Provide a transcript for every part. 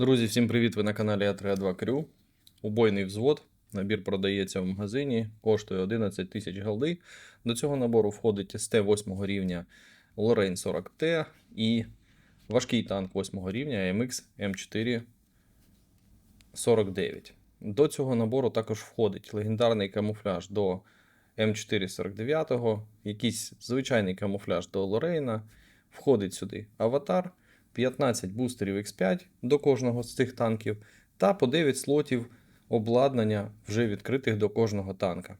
Друзі, всім привіт! Ви на каналі А32 Крю. Убойний взвод. Набір продається в магазині, коштує 11 тисяч голди. До цього набору входить СТ 8 рівня Lorraine 40T і важкий танк 8 рівня MX M4 49. До цього набору також входить легендарний камуфляж до М449, якийсь звичайний камуфляж до Лорейна. Входить сюди аватар, 15 бустерів X5 до кожного з цих танків та по 9 слотів обладнання вже відкритих до кожного танка.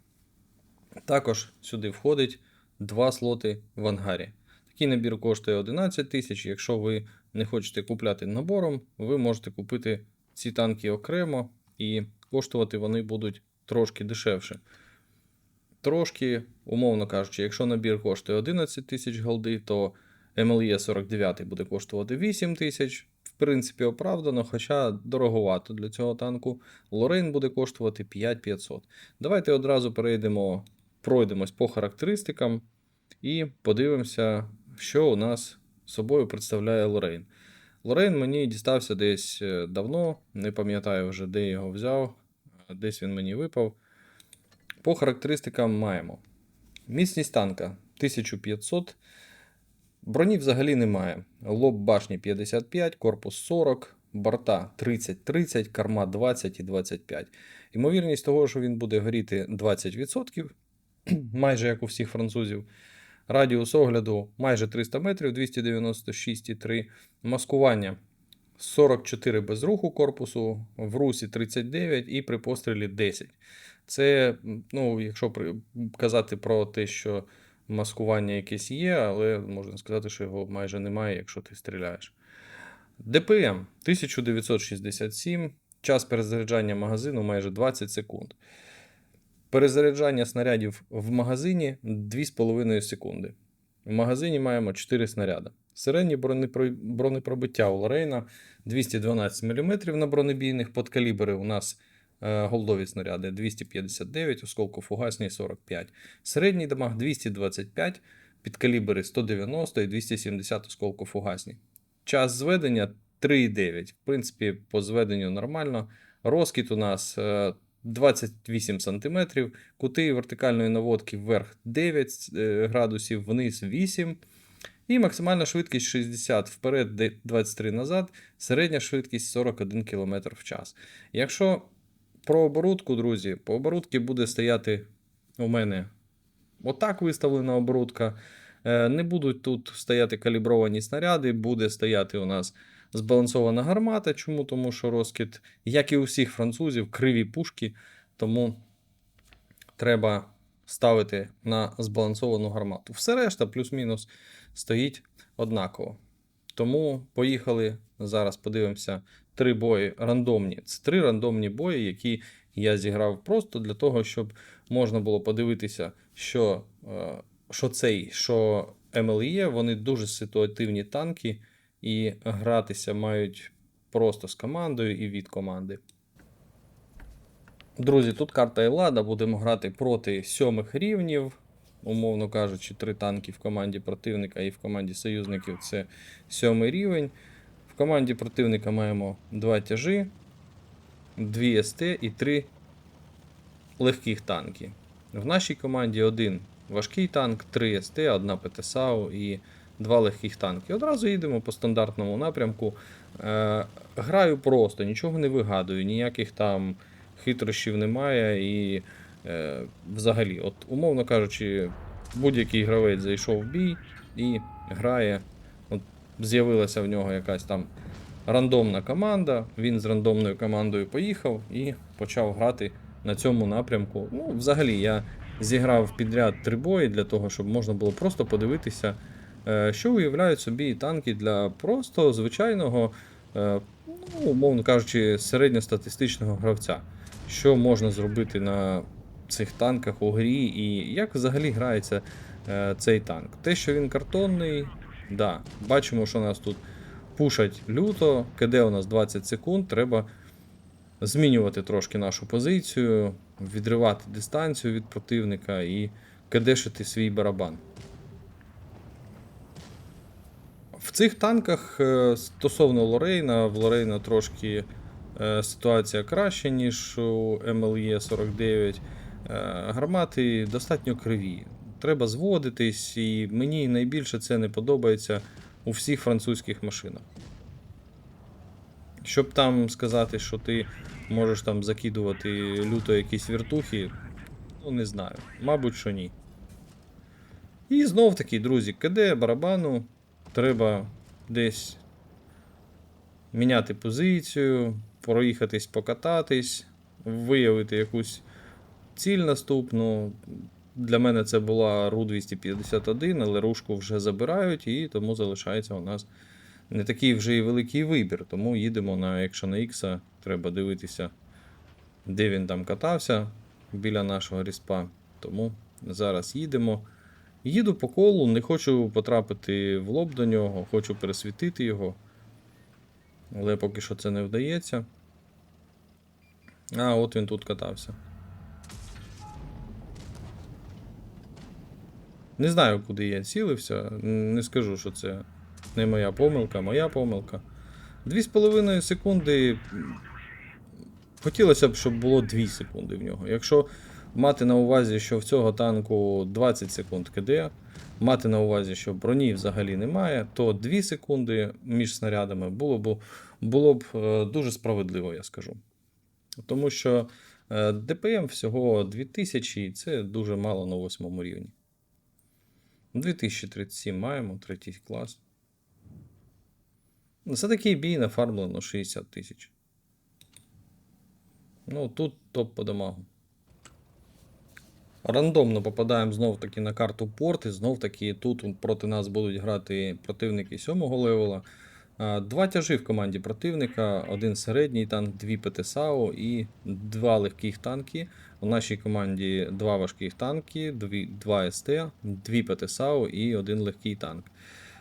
Також сюди входить 2 слоти в ангарі. Такий набір коштує 11 тисяч. Якщо ви не хочете купляти набором, ви можете купити ці танки окремо і коштувати вони будуть трошки дешевше. Трошки, умовно кажучи, якщо набір коштує 11 тисяч голди, то MLE 49 буде коштувати 8 тисяч. В принципі, оправдано, хоча дороговато для цього танку. Лорейн буде коштувати 5500. Давайте одразу перейдемо, пройдемось по характеристикам і подивимося, що у нас собою представляє Лорейн. Лорейн мені дістався десь е, давно, не пам'ятаю вже, де його взяв, десь він мені випав. По характеристикам маємо. Міцність танка 1500. Броні взагалі немає. Лоб башні 55, корпус 40, борта 30-30, карма 20 і 25. Ймовірність того, що він буде горіти 20%, майже як у всіх французів. Радіус огляду майже 300 метрів, 296,3. Маскування 44 без руху корпусу, в русі 39 і при пострілі 10. Це, ну, якщо казати про те, що маскування якесь є, але можна сказати, що його майже немає, якщо ти стріляєш. ДПМ 1967, час перезаряджання магазину майже 20 секунд. Перезаряджання снарядів в магазині 2,5 секунди. В магазині маємо 4 снаряди. Середнє бронепробиття у Лорейна 212 мм на бронебійних. Подкалібри у нас голдові снаряди 259, осколкофугасні 45. Середній дамаг 225, підкалібри 190 і 270 осколкофугасні. Час зведення 3,9. В принципі, по зведенню нормально. Розкіт у нас е, 28 см, кути вертикальної наводки вверх 9 е, градусів, вниз 8. І максимальна швидкість 60 вперед, 23 назад, середня швидкість 41 км в час. Якщо про оборудку, друзі, по оборудці буде стояти у мене отак виставлена оборудка. Е, Не будуть тут стояти калібровані снаряди, буде стояти у нас збалансована гармата. Чому? Тому що розкид, як і у всіх французів, криві пушки, тому треба ставити на збалансовану гармату. Все решта, плюс-мінус, стоїть однаково. Тому поїхали. Зараз подивимося три бої рандомні. Це три рандомні бої, які я зіграв просто для того, щоб можна було подивитися, що, е, що цей, що MLE, вони дуже ситуативні танки, і гратися мають просто з командою і від команди. Друзі, тут карта Елада. Будемо грати проти сьомих рівнів. Умовно кажучи, три танки в команді противника і в команді союзників це сьомий рівень. Команді противника маємо два тяжі, дві СТ і три легких танки. В нашій команді один важкий танк, три СТ, одна ПТСАУ і два легких танки. Одразу їдемо по стандартному напрямку. Е, граю просто, нічого не вигадую, ніяких там хитрощів немає. І е, взагалі, от, умовно кажучи, будь-який гравець зайшов в бій і грає. З'явилася в нього якась там рандомна команда. Він з рандомною командою поїхав і почав грати на цьому напрямку. Ну, взагалі, я зіграв підряд три бої для того, щоб можна було просто подивитися, е, що уявляють собі танки для просто звичайного, е, ну, умовно кажучи, середньостатистичного гравця. Що можна зробити на цих танках у грі, і як взагалі грається е, цей танк. Те, що він картонний, да, бачимо, що нас тут пушать люто, КД у нас 20 секунд, треба змінювати трошки нашу позицію, відривати дистанцію від противника і кадешити свій барабан. В цих танках е, стосовно Лорейна, в Лорейна трошки е, ситуація краща, ніж у МЛЄ 49. Е, Гармати достатньо криві. Треба зводитись, і мені найбільше це не подобається у всіх французьких машинах. Щоб там сказати, що ти можеш там закидувати люто якісь віртухи, ну не знаю. Мабуть, що ні. І знов таки, друзі, КД барабану треба десь міняти позицію, проїхатись, покататись, виявити якусь ціль наступну. Для мене це була Ру-251, але рушку вже забирають, і тому залишається у нас не такий вже і великий вибір. Тому їдемо на на X, треба дивитися, де він там катався біля нашого ріспа. Тому зараз їдемо. Їду по колу, не хочу потрапити в лоб до нього, хочу пересвітити його. Але поки що це не вдається. А, от він тут катався. Не знаю, куди я цілився. Не скажу, що це не моя помилка, моя помилка. Дві з половиною секунди. Хотілося б, щоб було 2 секунди в нього. Якщо мати на увазі, що в цього танку 20 секунд КД, мати на увазі, що броні взагалі немає, то 2 секунди між снарядами було б, було б е, дуже справедливо, я скажу. Тому що е, ДПМ всього 2000, і це дуже мало на 8 рівні. 2037 маємо, третій клас. За такий бій нафармлено 60 тисяч. Ну, тут топ по дамагу. Рандомно попадаємо знов таки на карту порт і Знов таки тут проти нас будуть грати противники 7 левела. А, Два тяжі в команді противника, один середній танк, дві ПТСАУ і два легких танки. У нашій команді два важких танки, дві, два СТ, дві ПТСАУ і один легкий танк.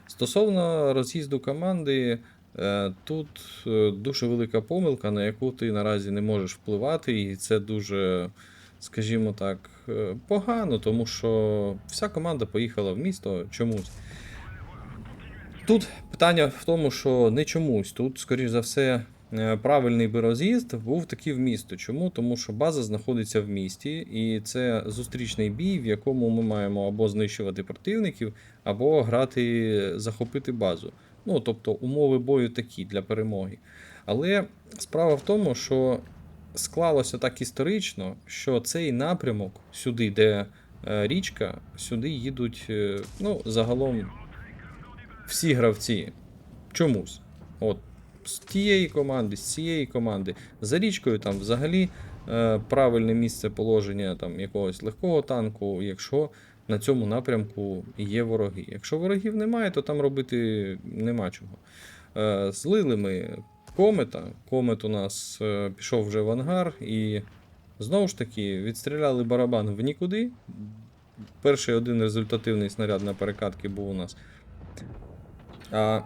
Стосовно роз'їзду команди, е, тут е, дуже велика помилка, на яку ти наразі не можеш впливати, і це дуже, скажімо так, е, погано, тому що вся команда поїхала в місто чомусь. Тут питання в тому, що не чомусь. Тут, скоріш за все, е, правильний би роз'їзд був такий в місто. Чому? Тому що база знаходиться в місті, і це зустрічний бій, в якому ми маємо або знищувати противників, або грати, захопити базу. Ну, тобто умови бою такі для перемоги. Але справа в тому, що склалося так історично, що цей напрямок сюди, де е, річка, сюди їдуть е, ну, загалом всі гравці чомусь. От, з тієї команди, з цієї команди. За річкою там взагалі е, правильне місце положення там, якогось легкого танку, якщо на цьому напрямку є вороги. Якщо ворогів немає, то там робити нема чого. Е, злили ми комета. Комет у нас е, пішов вже в ангар і знову ж таки відстріляли барабан в нікуди. Перший один результативний снаряд на перекатки був у нас. А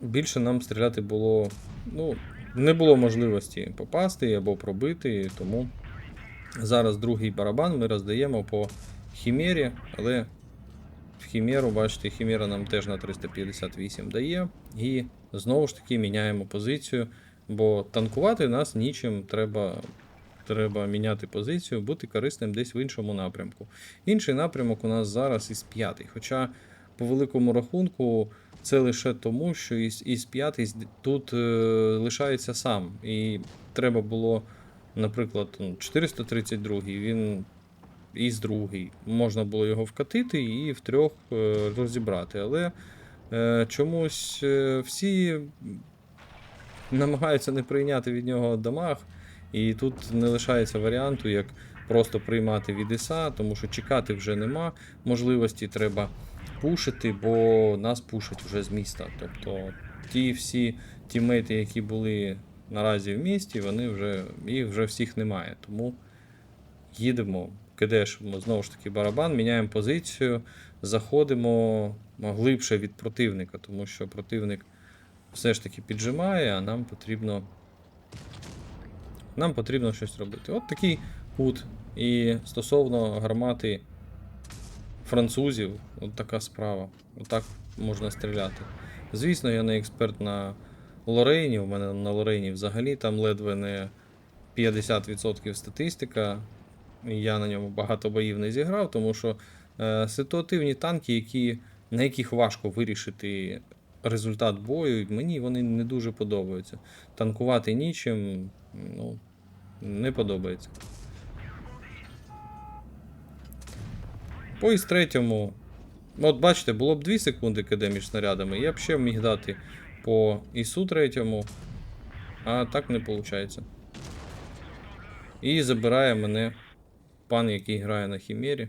більше нам стріляти було. Ну, не було можливості попасти або пробити, тому зараз другий барабан ми роздаємо по Хімері, але в Хімеру, бачите, Хімера нам теж на 358 дає. І знову ж таки міняємо позицію, бо танкувати нас нічим треба. Треба міняти позицію, бути корисним десь в іншому напрямку. Інший напрямок у нас зараз із п'ятий. Хоча, по великому рахунку, це лише тому, що із, із п'ятий з- тут е, лишається сам. І треба було, наприклад, ну, 432 він із другий. Можна було його вкатити і втрьох е, розібрати. Але е, чомусь е, всі намагаються не прийняти від нього дамаг. І тут не лишається варіанту, як просто приймати від ІСа, тому що чекати вже нема можливості, треба пушити, бо нас пушать вже з міста. Тобто ті всі тімейти, які були наразі в місті, вони вже їх вже всіх немає. Тому їдемо, кидешимо знову ж таки барабан, міняємо позицію, заходимо глибше від противника, тому що противник все ж таки піджимає, а нам потрібно. Нам потрібно щось робити. От такий кут. І стосовно гармати французів, от така справа. Отак можна стріляти. Звісно, я не експерт на Лорейні. У мене на Лорейні взагалі там ледве не 50% статистика. Я на ньому багато боїв не зіграв, тому що е, ситуативні танки, які, на яких важко вирішити результат бою, мені вони не дуже подобаються. Танкувати нічим, ну, не подобається. По із третьому. От бачите, було б 2 секунди КД між снарядами, я б ще міг дати по ІСу третьому, а так не виходить. І забирає мене пан, який грає на Хімері.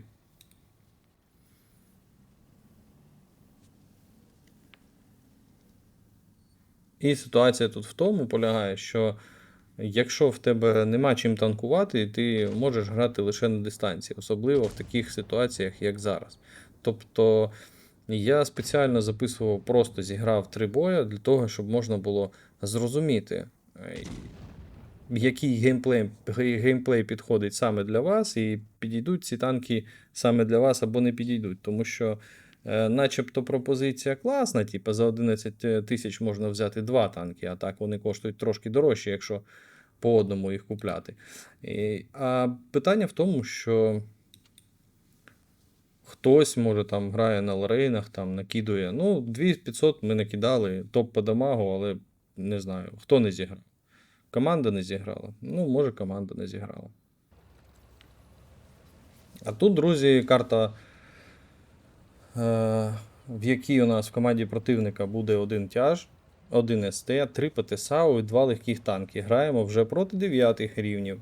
І ситуація тут в тому полягає, що якщо в тебе нема чим танкувати, ти можеш грати лише на дистанції, особливо в таких ситуаціях, як зараз. Тобто я спеціально записував, просто зіграв три бої для того, щоб можна було зрозуміти, е, який геймплей, геймплей підходить саме для вас, і підійдуть ці танки саме для вас або не підійдуть. Тому що, начебто, пропозиція класна, типу за 11 тисяч можна взяти два танки, а так вони коштують трошки дорожче, якщо по одному їх купляти. І, а питання в тому, що. Хтось, може, там грає на лорейнах, там накидує. Ну, 2500 ми накидали, топ по дамагу, але не знаю, хто не зіграв. Команда не зіграла. Ну, може, команда не зіграла. А тут, друзі, карта, е, в якій у нас в команді противника буде один тяж, один СТ, три ПТСАУ і два легких танки. Граємо вже проти 9 рівнів.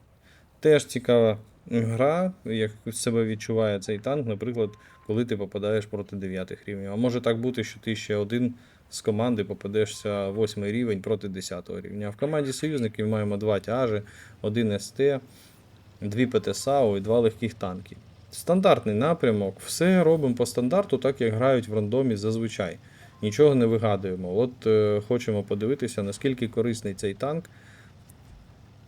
Теж цікава гра, як себе відчуває цей танк, наприклад, коли ти попадаєш проти 9 рівнів. А може так бути, що ти ще один з команди попадешся 8 рівень проти 10 рівня. А в команді союзників маємо два тяжі, один СТ, дві ПТСАУ і два легких танки. Стандартний напрямок, все робимо по стандарту, так як грають в рандомі зазвичай. Нічого не вигадуємо. От е, хочемо подивитися, наскільки корисний цей танк.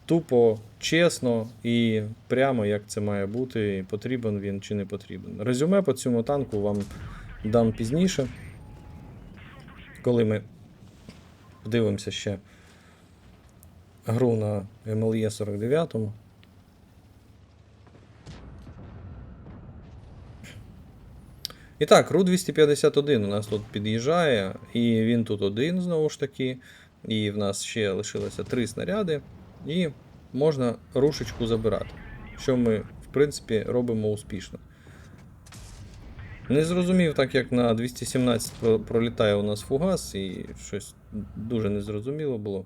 Тупо, чесно і прямо як це має бути, потрібен він чи не потрібен. Резюме по цьому танку вам дам пізніше, коли ми подивимося ще гру на MLE 49. І так, Ру 251 у нас тут під'їжджає, і він тут один знову ж таки. І в нас ще лишилося три снаряди, і можна рушечку забирати. Що ми, в принципі, робимо успішно. Не зрозумів, так як на 217 пролітає у нас фугас, і щось дуже незрозуміло було.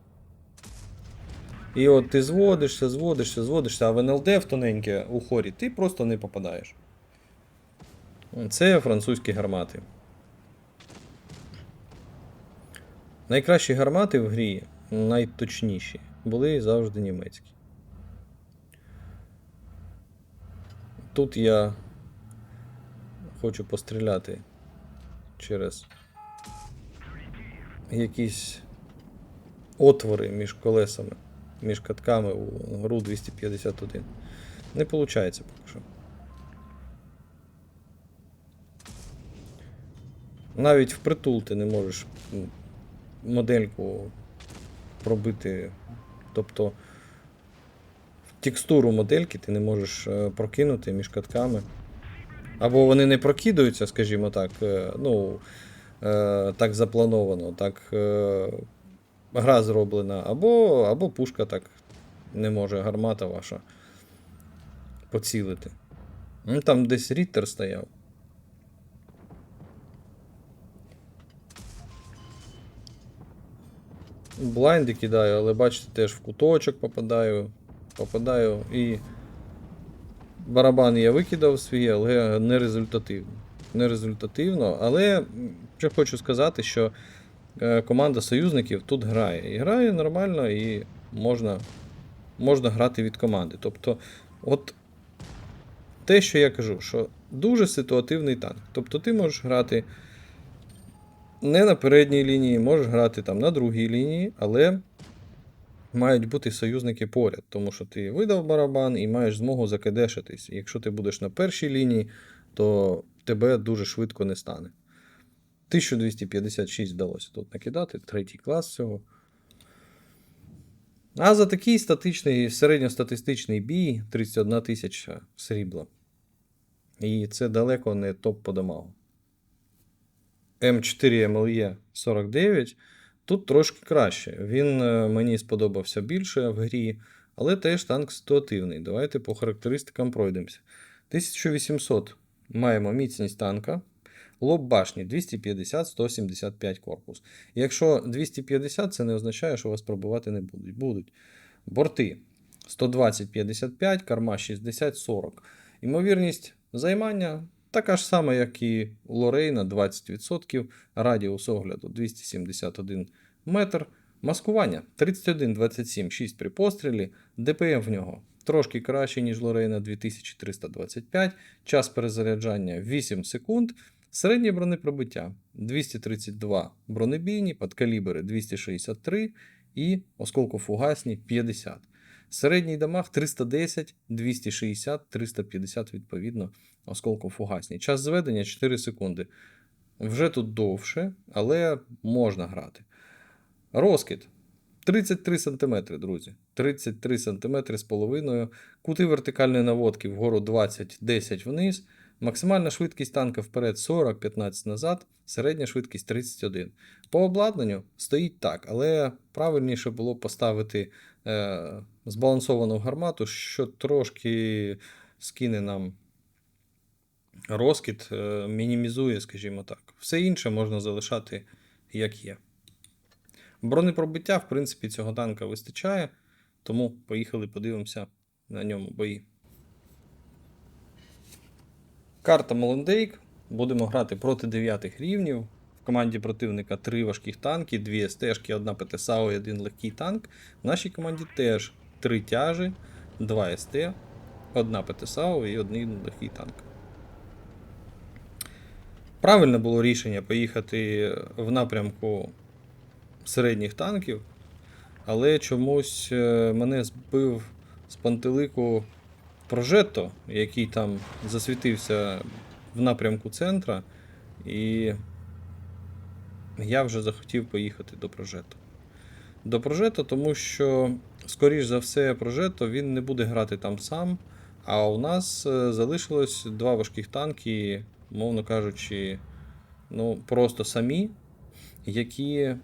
І от ти зводишся, зводишся, зводишся, а в НЛД в тоненьке у хорі ти просто не попадаєш. Це французькі гармати. Найкращі гармати в грі, найточніші, були завжди німецькі. Тут я хочу постріляти через якісь отвори між колесами, між катками у гру 251. Не виходить поки що. Навіть впритул ти не можеш модельку пробити. Тобто текстуру модельки ти не можеш е, прокинути між катками. Або вони не прокидаються, скажімо так. е, Ну, е, так заплановано, так гра зроблена, або, або пушка так не може, гармата ваша поцілити. Ну, Там десь ріттер стояв. Блайнди кидаю, але бачите, теж в куточок попадаю. Попадаю і. Барабан я викидав свій, але не результативно. Не результативно, але що хочу сказати, що е, команда союзників тут грає. І грає нормально, і можна, можна грати від команди. Тобто, от те, що я кажу, що дуже ситуативний танк. Тобто ти можеш грати не на передній лінії, можеш грати там на другій лінії, але мають бути союзники поряд, тому що ти видав барабан і маєш змогу закидешитись. Якщо ти будеш на першій лінії, то тебе дуже швидко не стане. 1256 вдалося тут накидати, третій клас всього. А за такий статичний, середньостатистичний бій 31 тисяча срібла. І це далеко не топ по дамагу. М4 MLE 49. Тут трошки краще. Він е, мені сподобався більше в грі, але теж танк ситуативний. Давайте по характеристикам пройдемося. 1800 маємо міцність танка. Лоб башні 250-175 корпус. Якщо 250, це не означає, що вас пробувати не будуть. Будуть. Борти 120-55, карма 60-40. Імовірність займання така ж сама, як і Лорейна 20%, радіус огляду 271 метр. Маскування 31-27, 6 при пострілі, ДПМ в нього трошки краще, ніж Лорейна 2325, час перезаряджання 8 секунд, середнє бронепробиття 232 бронебійні, подкалібри 263 і осколкофугасні 50. Середній дамаг 310, 260, 350 відповідно осколкофугасні. Час зведення 4 секунди. Вже тут довше, але можна грати. Розкид 33 см, друзі. 33 см з половиною. Кути вертикальної наводки вгору 20, 10 вниз. Максимальна швидкість танка вперед 40, 15 назад, середня швидкість 31. По обладнанню стоїть так, але правильніше було поставити збалансовану гармату, що трошки скине нам розкид, е, мінімізує, скажімо так. Все інше можна залишати як є. Бронепробиття, в принципі, цього танка вистачає, тому поїхали подивимося на ньому бої. Карта Молондейк. Будемо грати проти 9 рівнів. Команді противника 3 важких танки, 2 СТшки, 1 ПТСАУ і 1 легкий танк. В нашій команді теж 3 тяжі, 2 СТ, 1 ПТСАУ і 1 легкий танк. Правильне було рішення поїхати в напрямку середніх танків, але чомусь е, мене збив з пантелику прожетто, який там засвітився в напрямку центра, і я вже захотів поїхати до прожетто. До прожетто, тому що, скоріш за все, прожетто він не буде грати там сам. А у нас е, залишилось два важких танки, мовно кажучи, ну, просто самі, які,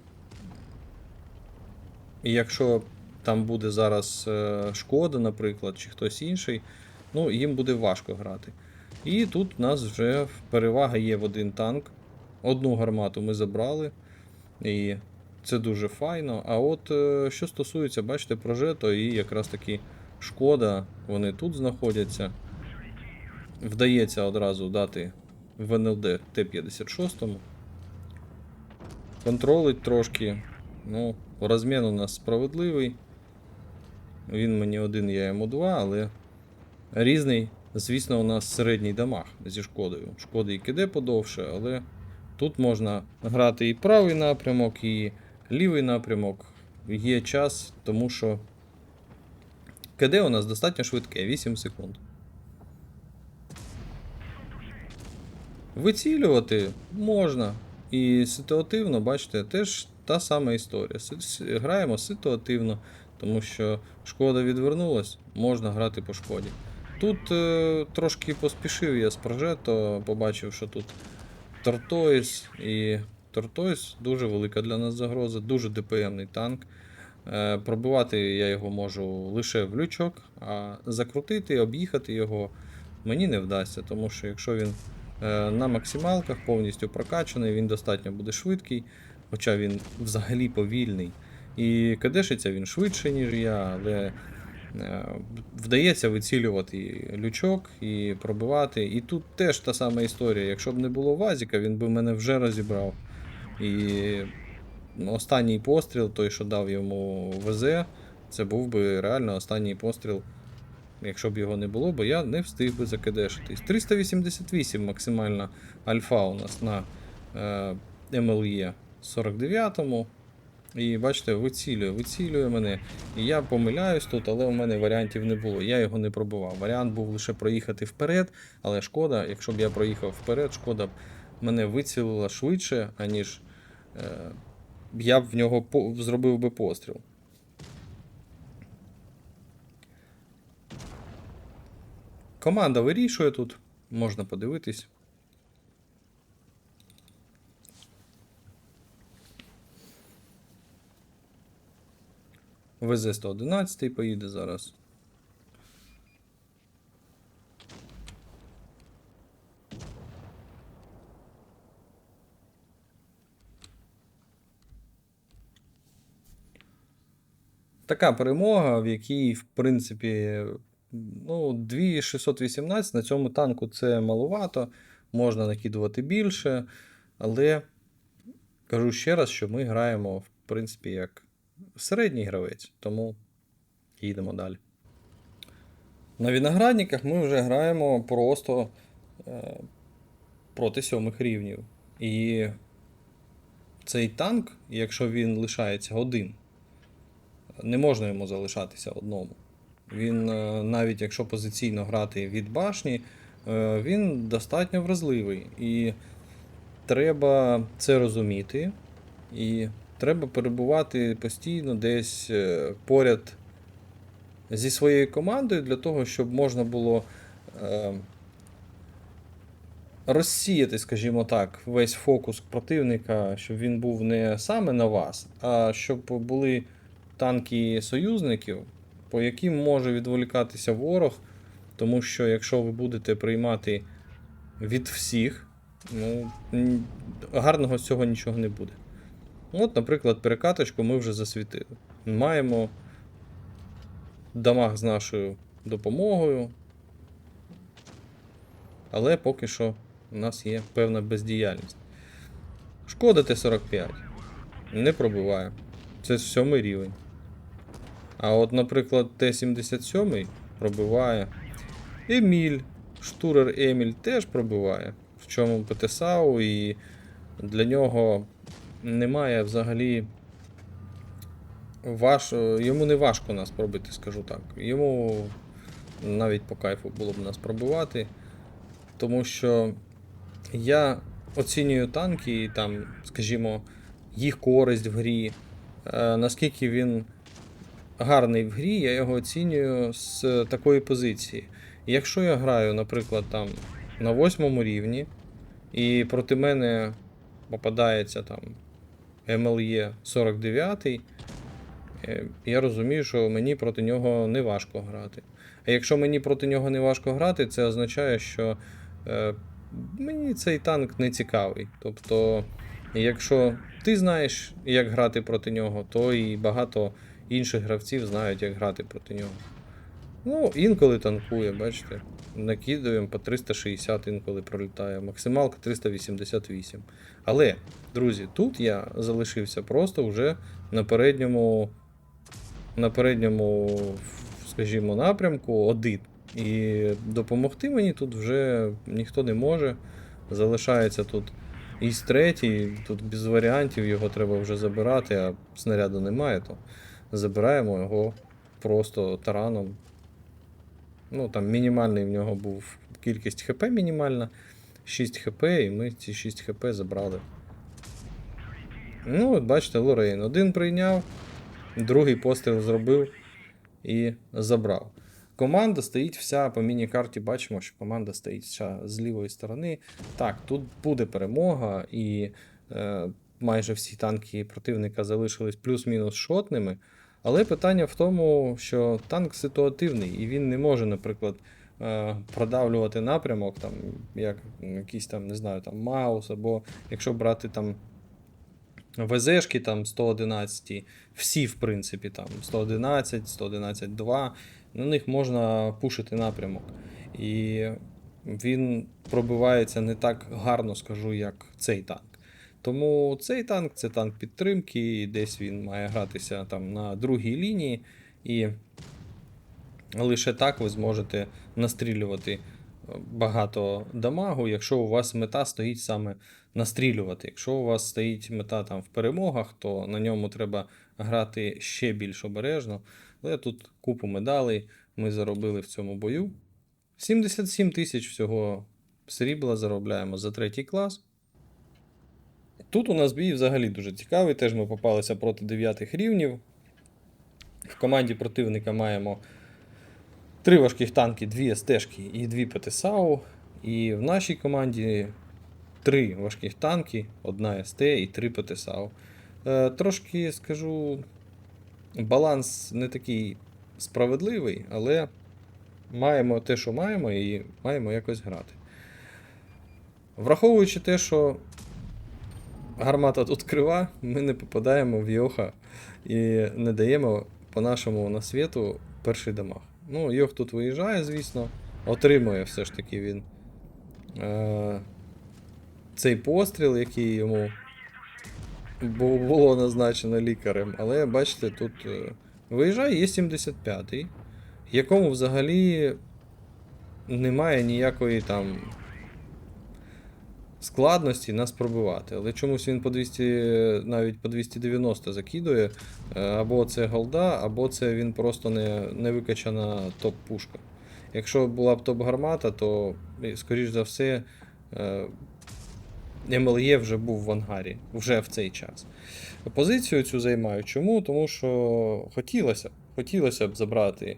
якщо там буде зараз е, шкода, наприклад, чи хтось інший, ну, їм буде важко грати. І тут у нас вже перевага є в один танк. Одну гармату ми забрали. І це дуже файно. А от е, що стосується, бачите, прожето і якраз таки шкода, вони тут знаходяться. Вдається одразу дати в НЛД Т-56. Контролить трошки. Ну, розмін у нас справедливий. Він мені один, я йому два, але різний. Звісно, у нас середній дамаг зі шкодою. Шкоди і киде подовше, але тут можна грати і правий напрямок, і лівий напрямок. Є час, тому що КД у нас достатньо швидке, 8 секунд. Вицілювати можна. І ситуативно, бачите, теж та сама історія. Граємо ситуативно, тому що шкода відвернулась, можна грати по шкоді. Тут е, трошки поспішив я з прожето, побачив, що тут Тортойс і Тортойс дуже велика для нас загроза, дуже ДПМний танк. Е, пробивати я його можу лише в лючок, а закрутити, об'їхати його мені не вдасться, тому що якщо він е, на максималках повністю прокачаний, він достатньо буде швидкий, хоча він взагалі повільний. І кадешиться він швидше, ніж я, але вдається вицілювати і лючок і пробивати. І тут теж та сама історія. Якщо б не було Вазіка, він би мене вже розібрав. І останній постріл, той, що дав йому ВЗ, це був би реально останній постріл, якщо б його не було, бо я не встиг би закидешитись. 388 максимальна альфа у нас на е, MLE 49-му. І бачите, вицілює, вицілює мене. І я помиляюсь тут, але у мене варіантів не було. Я його не пробував. Варіант був лише проїхати вперед, але шкода, якщо б я проїхав вперед, шкода б мене вицілила швидше, аніж е, я б в нього по- зробив би постріл. Команда вирішує тут, можна подивитись. ВЗ-111 поїде зараз. Така перемога, в якій, в принципі, ну, 2618 на цьому танку це маловато, можна накидувати більше, але кажу ще раз, що ми граємо, в принципі, як середній гравець, тому їдемо далі. На виноградниках ми вже граємо просто е, проти сьомих рівнів. І цей танк, якщо він лишається один, не можна йому залишатися одному. Він, е, навіть якщо позиційно грати від башні, е, він достатньо вразливий. І треба це розуміти. І треба перебувати постійно десь е, поряд зі своєю командою для того, щоб можна було е, розсіяти, скажімо так, весь фокус противника, щоб він був не саме на вас, а щоб були танки союзників, по яким може відволікатися ворог. Тому що якщо ви будете приймати від всіх, ну, гарного з цього нічого не буде. От, наприклад, перекаточку ми вже засвітили. Маємо дамаг з нашою допомогою. Але поки що у нас є певна бездіяльність. Шкода Т-45. Не пробиває. Це сьомий рівень. А от, наприклад, Т-77 пробиває. Еміль, штурер Еміль теж пробиває. В чому ПТСАУ, і для нього немає взагалі. Важ... Йому не важко нас пробити, скажу так. Йому навіть по кайфу було б нас пробивати. Тому що я оцінюю танки і там, скажімо, їх користь в грі, е, наскільки він гарний в грі, я його оцінюю з такої позиції. Якщо я граю, наприклад, там на восьмому рівні, і проти мене попадається там MLE 49, е, я розумію, що мені проти нього не важко грати. А якщо мені проти нього не важко грати, це означає, що е, мені цей танк не цікавий. Тобто, якщо ти знаєш, як грати проти нього, то і багато інших гравців знають, як грати проти нього. Ну, інколи танкує, бачите. Накидуємо по 360 інколи пролітає. Максималка 388. Але, друзі, тут я залишився просто вже на передньому, на передньому, скажімо, напрямку один. І допомогти мені тут вже ніхто не може. Залишається тут ІС третій, тут без варіантів його треба вже забирати, а снаряду немає, то забираємо його просто тараном. Ну, там мінімальний в нього був кількість ХП мінімальна. 6 ХП, і ми ці 6 ХП забрали. Ну, от бачите, Лорейн. Один прийняв, другий постріл зробив і забрав. Команда стоїть вся по міні-карті. Бачимо, що команда стоїть вся з лівої сторони. Так, тут буде перемога, і е, майже всі танки противника залишились плюс-мінус шотними. Але питання в тому, що танк ситуативний, і він не може, наприклад, е, продавлювати напрямок, там, як якийсь там, не знаю, там Маус, або якщо брати там ВЗшки там 111, всі, в принципі, там 111, 111, 2, на них можна пушити напрямок. І він пробивається не так гарно, скажу, як цей танк. Тому цей танк це танк підтримки, і десь він має гратися там на другій лінії, і лише так ви зможете настрілювати е, багато дамагу, якщо у вас мета стоїть саме настрілювати. Якщо у вас стоїть мета там в перемогах, то на ньому треба грати ще більш обережно. Але тут купу медалей ми заробили в цьому бою. 77 тисяч всього срібла заробляємо за третій клас. Тут у нас бій взагалі дуже цікавий. Теж ми попалися проти 9 рівнів. В команді противника маємо три важких танки, дві СТшки і дві ПТСАУ. І в нашій команді три важких танки, одна СТ і три ПТСАУ. Е, трошки скажу, баланс не такий справедливий, але маємо те, що маємо, і маємо якось грати. Враховуючи те, що гармата тут крива, ми не попадаємо в Йоха і не даємо по нашому на світу перший дамаг. Ну, Йох тут виїжджає, звісно, отримує все ж таки він е- цей постріл, який йому було назначено лікарем. Але бачите, тут е, виїжджає є 75-й, якому взагалі немає ніякої там складності нас пробивати. Але чомусь він по 200, навіть по 290 закидує. Е, Або це голда, або це він просто не, не викачана топ-пушка. Якщо була б топ-гармата, то, е, скоріш за все, е, МЛЄ вже був в ангарі вже в цей час. Позицію цю займаю. Чому? Тому що хотілося, хотілося б забрати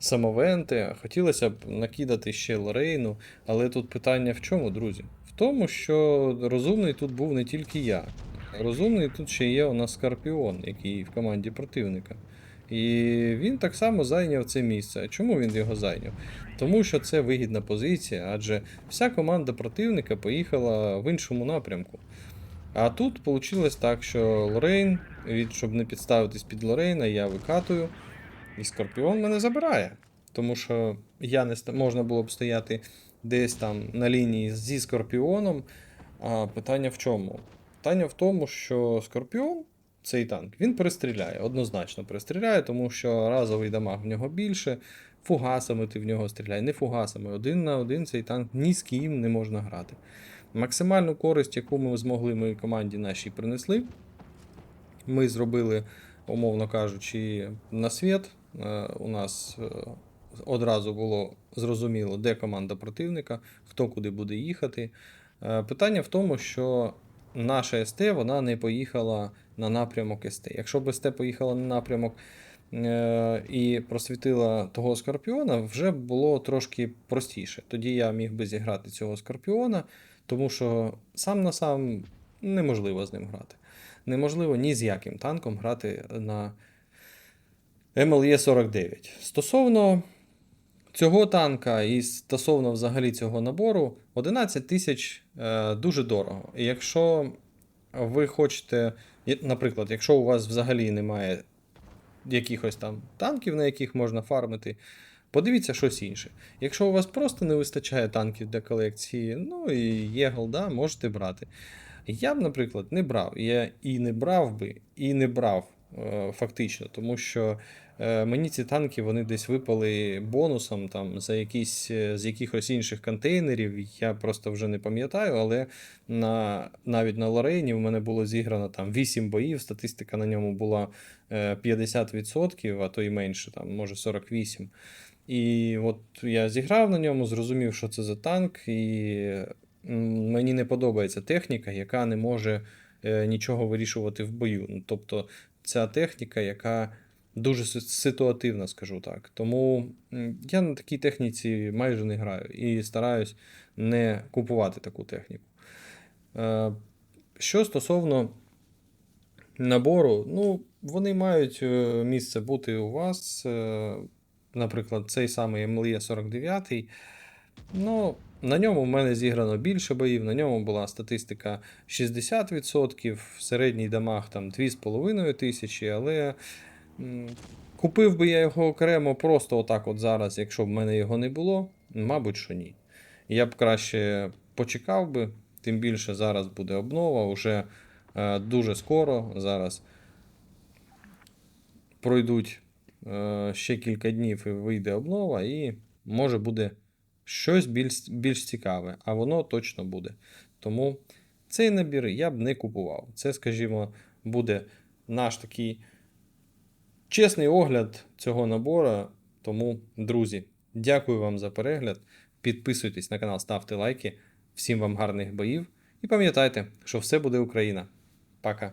самовенти, хотілося б накидати ще Лорейну, але тут питання в чому, друзі? В тому, що розумний тут був не тільки я. Розумний тут ще є у нас Скорпіон, який в команді противника. І він так само зайняв це місце. Чому він його зайняв? Тому що це вигідна позиція, адже вся команда противника поїхала в іншому напрямку. А тут вийшло так, що Лорейн, щоб не підставитись під Лорейна, я викатую, і Скорпіон мене забирає. Тому що я не можна було б стояти десь там на лінії зі Скорпіоном. А питання в чому? Питання в тому, що Скорпіон, цей танк, він перестріляє, однозначно перестріляє, тому що разовий дамаг в нього більше, фугасами ти в нього стріляй, не фугасами. Один на один цей танк ні з ким не можна грати. Максимальну користь, яку ми змогли моїй команді нашій принесли, ми зробили, умовно кажучи, на світ. Е, У нас е, одразу було зрозуміло, де команда противника, хто куди буде їхати. Е, Питання в тому, що наша СТ вона не поїхала на напрямок СТ. Якщо б СТ поїхала на напрямок і просвітила того скорпіона, вже було трошки простіше. Тоді я міг би зіграти цього скорпіона, тому що сам на сам неможливо з ним грати. Неможливо ні з яким танком грати на MLE 49. Стосовно цього танка і стосовно взагалі цього набору, 11 тисяч е, дуже дорого. І якщо ви хочете, наприклад, якщо у вас взагалі немає якихось там танків, на яких можна фармити, подивіться щось інше. Якщо у вас просто не вистачає танків для колекції, ну і є голда, можете брати. Я б, наприклад, не брав. Я і не брав би, і не брав е, фактично, тому що е, мені ці танки вони десь випали бонусом там, за якісь, е, з якихось інших контейнерів. Я просто вже не пам'ятаю, але на, навіть на Лорейні в мене було зіграно там 8 боїв, статистика на ньому була е, 50%, а то й менше, там, може 48%. І от я зіграв на ньому, зрозумів, що це за танк, і мені не подобається техніка, яка не може е, нічого вирішувати в бою. Ну, Тобто ця техніка, яка дуже ситуативна, скажу так. Тому я на такій техніці майже не граю і стараюсь не купувати таку техніку. Е, Що стосовно набору, ну, вони мають е, місце бути у вас. е, Наприклад, цей самий MLE 49. Ну, на ньому в мене зіграно більше боїв, на ньому була статистика 60%, в середній дамаг там 2,5 тисячі, але купив би я його окремо просто отак от зараз, якщо б в мене його не було, мабуть, що ні. Я б краще почекав би, тим більше зараз буде обнова, уже е, дуже скоро. Зараз пройдуть е, ще кілька днів і вийде обнова, і може буде щось більш, більш цікаве, а воно точно буде. Тому цей набір я б не купував. Це, скажімо, буде наш такий чесний огляд цього набору. Тому, друзі, дякую вам за перегляд. Підписуйтесь на канал, ставте лайки. Всім вам гарних боїв І пам'ятайте, що все буде Україна. Пока.